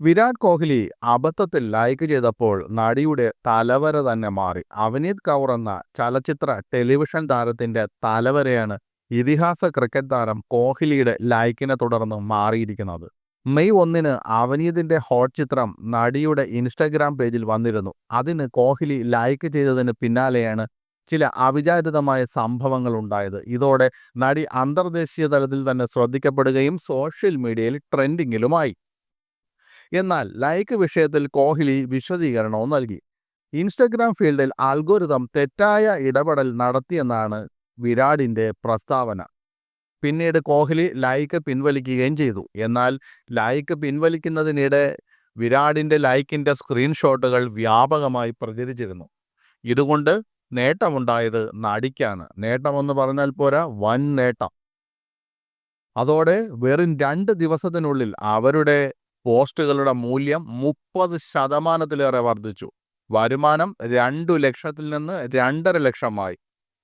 വിരാട് കോഹ്ലി അബദ്ധത്തിൽ ലൈക്ക് ചെയ്തപ്പോൾ നടിയുടെ തലവര തന്നെ മാറി. അവനീത് കൗർ എന്ന ചലച്ചിത്ര ടെലിവിഷൻ താരത്തിന്റെ തലവരയാണ് ഇതിഹാസ ക്രിക്കറ്റ് താരം കോഹ്ലിയുടെ ലൈക്കിനെ തുടർന്ന് മാറിയിരിക്കുന്നത്. മെയ് ഒന്നിന് അവനീതിന്റെ ഹോട്ട് ചിത്രം നടിയുടെ ഇൻസ്റ്റഗ്രാം പേജിൽ വന്നിരുന്നു. അതിന് കോഹ്ലി ലൈക്ക് ചെയ്തതിന് പിന്നാലെയാണ് ചില അവിചാരിതമായ സംഭവങ്ങൾ ഉണ്ടായത്. ഇതോടെ നടി അന്തർദേശീയ തലത്തിൽ തന്നെ ശ്രദ്ധിക്കപ്പെടുകയും സോഷ്യൽ മീഡിയയിൽ ട്രെൻഡിങ്ങിലുമായി എന്നാൽ ലൈക്ക് വിഷയത്തിൽ കോഹ്ലി വിശദീകരണവും നൽകി. ഇൻസ്റ്റഗ്രാം ഫീൽഡിൽ അൽഗോരിതം തെറ്റായ ഇടപെടൽ നടത്തിയെന്നാണ് വിരാടിന്റെ പ്രസ്താവന. പിന്നീട് കോഹ്ലി ലൈക്ക് പിൻവലിക്കുകയും ചെയ്തു. എന്നാൽ ലൈക്ക് പിൻവലിക്കുന്നതിനിടെ വിരാടിന്റെ ലൈക്കിന്റെ സ്ക്രീൻഷോട്ടുകൾ വ്യാപകമായി പ്രചരിച്ചിരുന്നു. ഇതുകൊണ്ട് നേട്ടമുണ്ടായത് നടിക്കാണ്. നേട്ടമെന്ന് പറഞ്ഞാൽ പോരാ വൻ നേട്ടം. അതോടെ വെറും രണ്ട് ദിവസത്തിനുള്ളിൽ അവരുടെ പോസ്റ്റുകളുടെ മൂല്യം മുപ്പത് ശതമാനത്തിലേറെ വർദ്ധിച്ചു. വരുമാനം രണ്ടു ലക്ഷത്തിൽ നിന്ന് രണ്ടര ലക്ഷമായി.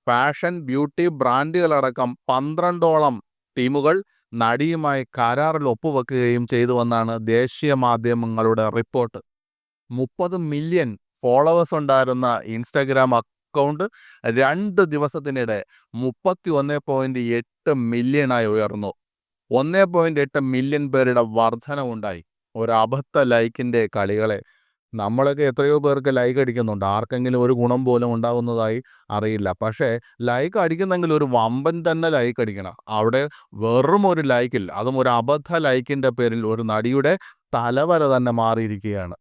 ഫാഷൻ ബ്യൂട്ടി ബ്രാൻഡുകളടക്കം പന്ത്രണ്ടോളം ടീമുകൾ നടിയുമായി കരാറിൽ ഒപ്പുവെക്കുകയും ചെയ്തുവെന്നാണ് ദേശീയ മാധ്യമങ്ങളുടെ റിപ്പോർട്ട്. മുപ്പത് മില്യൺ ഫോളോവേഴ്സ് ഉണ്ടായിരുന്ന ഇൻസ്റ്റഗ്രാം അക്കൗണ്ട് രണ്ട് ദിവസത്തിനിടെ മുപ്പത്തി ഒന്ന് പോയിന്റ് എട്ട് മില്യണായി ഉയർന്നു. ഒന്ന് പോയിന്റ് എട്ട് മില്യൺ പേരുടെ വർധനവുണ്ടായി. ഒരു അബദ്ധ ലൈക്കിന്റെ കളികളെ. നമ്മളൊക്കെ എത്രയോ പേർക്ക് ലൈക്ക് അടിക്കുന്നുണ്ട്. ആർക്കെങ്കിലും ഒരു ഗുണം പോലും ഉണ്ടാകുന്നതായി അറിയില്ല. പക്ഷേ ലൈക്ക് അടിക്കുന്നെങ്കിൽ ഒരു വമ്പൻ തന്നെ ലൈക്ക് അടിക്കണം. അവിടെ വെറും ഒരു ലൈക്കിൽ അതും ഒരു അബദ്ധ ലൈക്കിന്റെ പേരിൽ ഒരു നടിയുടെ തലവര തന്നെ മാറിയിരിക്കുകയാണ്.